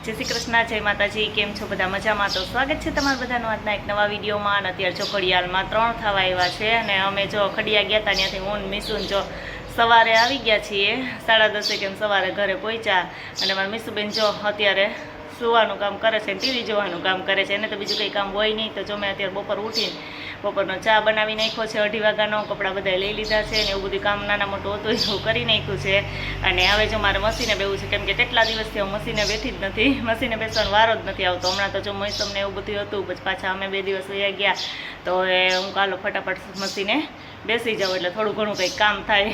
જય શ્રી કૃષ્ણ, જય માતાજી, કેમ છો બધા મજામાં? તો સ્વાગત છે તમારા બધાનું આજના એક નવા વિડીયોમાં અને અત્યારે જો ખડિયાલમાં ત્રણ થવા આવ્યા છે અને અમે જો ખડિયા ગયા હતા ત્યાંથી હું મિસુન જો સવારે આવી ગયા છીએ, સાડા દસે કેમ સવારે ઘરે પહોંચ્યા અને મારા મિસુબેન જો અત્યારે સુવાનું કામ કરે છે ટીવી જોવાનું કામ કરે છે. એને તો બીજું કંઈ કામ હોય નહીં. તો જો મેં અત્યારે બપોર ઉઠીને બપોરનો ચા બનાવી નાખ્યો છે, અઢી વાગ્યાનો કપડાં બધા લઈ લીધા છે ને એવું બધું કામ નાના મોટું હતું એવું કરી નાખ્યું છે. અને હવે જો મારે મશીને બેવું છે, કેમ કે કેટલા દિવસથી હું મશીને બેઠી જ નથી. મશીને બેસવાનો વારો જ નથી આવતો. હમણાં તો જો મોસમને એવું બધું હતું, પછી પાછા અમે બે દિવસ રહ્યા ગયા. તો હું કાલો ફટાફટ મશીને બેસી જાઉં એટલે થોડું ઘણું કંઈક કામ થાય.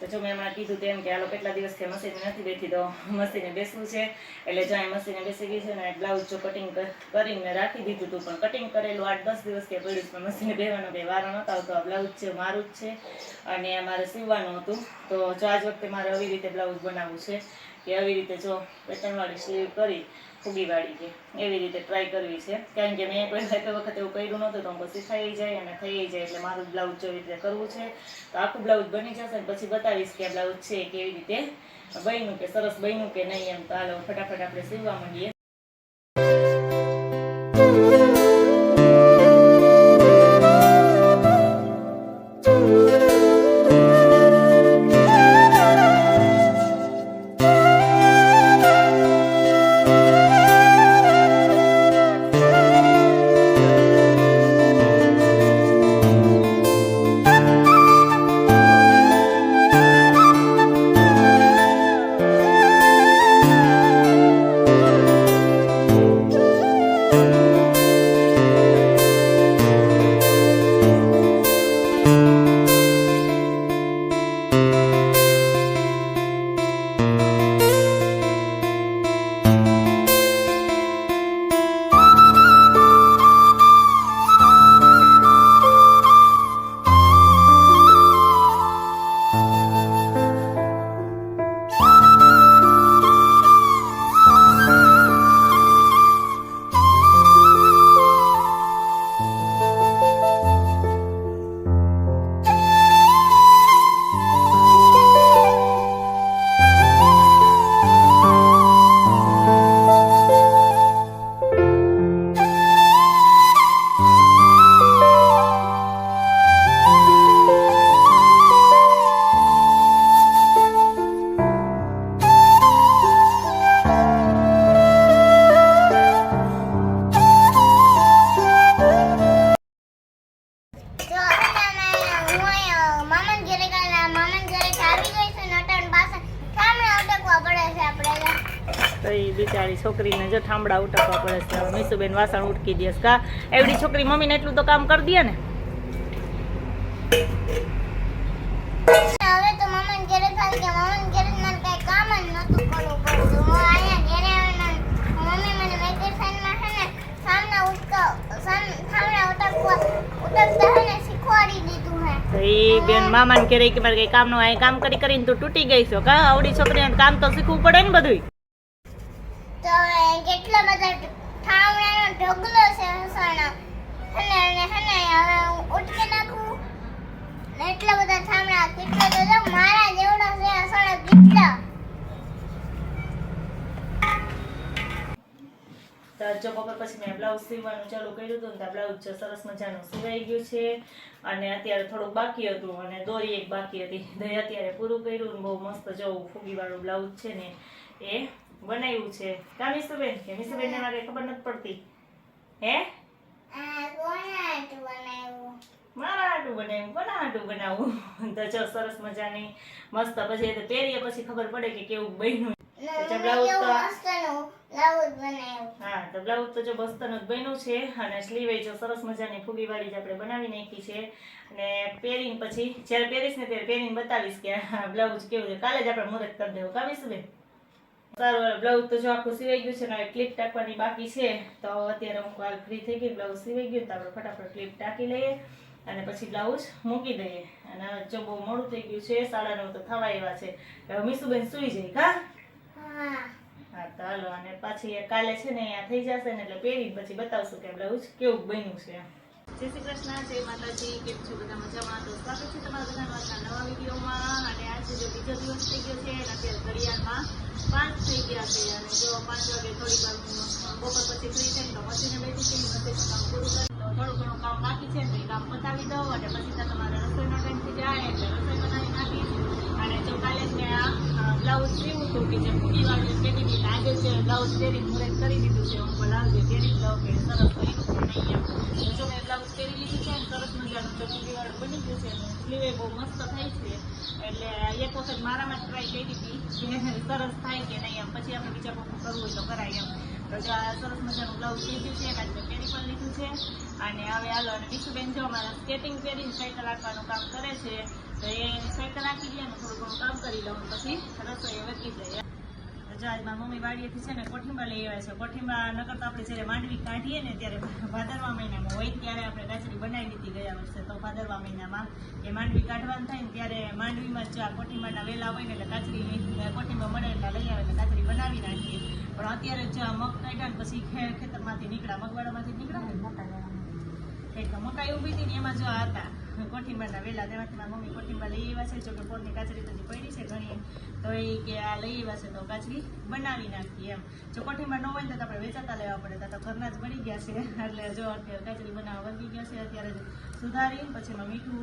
તો જો મેં હમણાં કીધું તેમ કે હાલો કેટલા દિવસથી મશીને નથી બેઠી, તો મશીને બેસવું છે. એટલે જો અહીં મશીને બેસી ગઈ છે ને બ્લાઉઝ જો કટિંગ કરીને રાખી દીધું હતું પણ કટિંગ કરેલું આઠ દસ દિવસ કે પડ્યું પણ મશીને બેવાનો કંઈ વારો નહોતો આવતો. આ બ્લાઉઝ છે, મારું જ છે. અને મારે સીવવાનું હતું. તો જો આજ વખતે મારે આવી રીતે બ્લાઉઝ બનાવવું છે. કે આવી રીતે જો પેટર્નવાળી સ્લીવ કરી ફૂગીવાળી કે એવી રીતે ટ્રાય કરવી છે. કારણ કે મેં કોઈ એક વખત એવું કર્યું નહોતું તો પછી થઈ જાય અને થઈ જાય એટલે મારું બ્લાઉઝ જો રીતે કરવું છે, તો આખું બ્લાઉઝ બની જશે ને પછી બતાવીશ કે બ્લાઉઝ છે કેવી રીતે બન્યું કે સરસ બન્યું કે નહીં એમ તો હાલો ફટાફટ આપણે સીવવા માંડીએ. તો એ બિચારી છોકરીને જો ઠામડા ઉટકવા પડે છે. હવે મીસુબેન વાસણ ઉટકી દે કા એવડી છોકરી મમ્મીને એટલું તો કામ કરી દે ને. બેન મામાને કે કઈ કામનું કામ કરી કરીને તું તૂટી ગઈ છો. કા આવડી છોકરીને કામ તો શીખવું પડે ને બધું તો કેટલા બધા ઠામણાનો ઢગલો છે હસાણા. અને અને હને, હવે હું ઉટકે નાખું. એટલા બધા ઠામણા કેટલા જો મારા જેવડા છે હસાણા કેટલા. તો જો બપોર પછી મેં બ્લાઉઝ સીવવાનું ચાલુ કર્યું હતું ને ત્યાં બ્લાઉઝ જો સરસ મજાનું સિવાઈ ગયું છે. અને અત્યારે થોડુંક બાકી હતું અને દોરી એક બાકી હતી. અત્યારે પૂરું કર્યું ને બહુ મસ્ત જો ફૂગીવાળું બ્લાઉઝ છે ને એ બનાવ્યું છે. કા મિસુબેન કે મિસુબેનને મારે ખબર નથી પડતી. હે? મારા હાટું બનાવ્યું કોના હાટું બનાવું. તો જો સરસ મજાની મસ્ત પછી તો પહેરીએ પછી ખબર પડે કે કેવું બન્યું. હા તો બ્લાઉઝ તો જો બસ્તન જ બન્યું છે. અને સ્લીવે જો સરસ મજાની ફૂગીવાળી જ આપણે બનાવી નાખી છે. અને પહેરીને પછી જ્યારે પહેરીશ ને ત્યારે પહેરીને બતાવીશ કે બ્લાઉઝ કેવું છે. કાલે જ આપણે મુહૂર્ત કરી દેવું. કાવીશું બેન સારું બ્લાઉઝ તો જો આખું સિવાઈ ગયું છે ને હવે ક્લિપ ટાંકવાની બાકી છે. તો અત્યારે હું કાલ ફ્રી થઈ ગઈ બ્લાઉઝ સિવાઈ ગયું તો આપણે ફટાફટ ક્લિપ ટાંકી લઈએ અને પછી બ્લાઉઝ મૂકી દઈએ. અને જો બહુ મોડું થઈ ગયું છે સાડા નવ તો થવા એવા છે. હવે મીસુબેન સુઈ જાય કા? હા. હા તો હાલો અને પાછી કાલે છે ને અહીંયા થઈ જશે ને એટલે પહેરી પછી બતાવશું કે બ્લાઉઝ કેવું બન્યું છે. એમ. શ્રી કૃષ્ણ, જય માતાજી, કેમ છો બધા મજામાં? તો સ્વાગત છે તમારા બધાનું નવા વિડીયોમાં. અને આજે જો બીજો દિવસ થઈ ગયો છે અને અત્યારે ઘડિયાળમાં પાંચ થઈ ગયા છે. અને જો પાંચ વાગે થોડી વાર બપોર પછી ફ્રી થઈને તો મશીને બેઠી છે મશીન કામ પૂરું કરી તો થોડું ઘણું કામ બાકી છે, તો એ કામ પતાવી દઉં. અને પછી તમારે રસોઈનો ટાઈમ થઈ જાય, એટલે રસોઈ બનાવી નાખી અને જો કાલે મેં બ્લાઉઝ સીવું હતું કે જે પૂરી વાળું હતી આજે છે બ્લાઉઝ પહેરી મુરત કરી દીધું છે, હું બોલાવજે પહેરી જ લઉં કે સરસ કર્યું છે નહીં એમ જો મેં બ્લાઉઝ પહેરી લીધું છે ને સરસ મજાનું તો પૂરી વાળું બની ગયું છે સ્લીવે બહુ મસ્ત થાય છે. એટલે એક વખત મારામાં ટ્રાય કરી હતી. સરસ થાય કે નહીં એમ. પછી આપણે બીજા કોઈ કરવું હોય તો કરાય એમ. તો જો આ સરસ મજાનું બ્લાઉઝ લીધું છે કાંઈ મેં પહેરી પણ લીધું છે. અને હવે હાલો, અને બીજું જો અમારા સ્કેટિંગ પહેરીને સાયકલ રાખવાનું કામ કરે છે, તો એ સાયકલ રાખી દે ને થોડું ઘણું કામ કરી લઉં પછી રસોઈ વધી જાય તો જો આજ મમ્મી વાડીએથી છે ને કોઠીંબા લઈ આવ્યા છે. કોઠિંબા નકર તો આપણે જ્યારે માંડવી કાઢીએ ને ત્યારે ભાદરવા મહિનામાં હોય ત્યારે આપણે કાચરી બનાવી દીધી ગયા વર્ષે. તો ભાદરવા મહિનામાં એ માંડવી કાઢવાનું થાય ને ત્યારે માંડવીમાં જ કોઠીંબાના વેલા હોય ને એટલે કાચરી કોઠિંબા મળે એટલે લઈ આવે એટલે કાચરી બનાવી નાખીએ. પણ અત્યારે જ આ મગ કાઢ્યા ને પછી ખેતરમાંથી નીકળ્યા મગવાડામાંથી નીકળ્યા ને? મોટા મોટા મકાઈ ઊભી હતી ને એમાં જો આ હતા. કોઠીંબાના વેલા દેવાથી મારા મમ્મી કોઠીંબા લઈ આવ્યા છે. જો કે પોરની કાચરી તો પડી છે ઘણી. તો એ કે આ લઈ આવ્યા છે તો કાચરી બનાવી નાખીએ એમ. જો કોઠીંબા ન હોય તો આપણે વેચાતા લેવા પડે. તો ઘરના જ મળી ગયા છે. એટલે જો અત્યારે કાચરી બનાવવા વધી ગયા છે. અત્યારે સુધારી, પછી એમાં મીઠું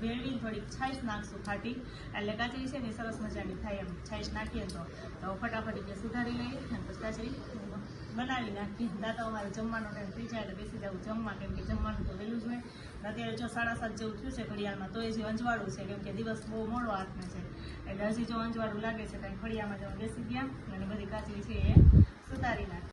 ભેળવીને થોડીક છાશ નાખશું ખાટી. એટલે કાચરી છે ને સરસ મજાની થાય એમ. છાશ નાખીએ તો. ફટાફટ સુધારી લઈએ અને પછી કાચરી બનાવી નાખી. દાદા અમારે જમવાનો ટાઈમ થઈ જાય એટલે બેસી જવું જમવા, કેમ કે જમવાનું તો વહેલું જ હોય. અત્યારે જો સાડા સાત જેવું થયું છે ઘડિયાળમાં, તો એ જે અંજવાળું છે, કેમ કે દિવસ બહુ મોડો હાથમાં છે. એટલે હજી જો અંજવાળું લાગે છે ત્યાં ફળિયામાં જવા બેસી ગયા અને બધી કાચરી છે એ સુતારી નાખી.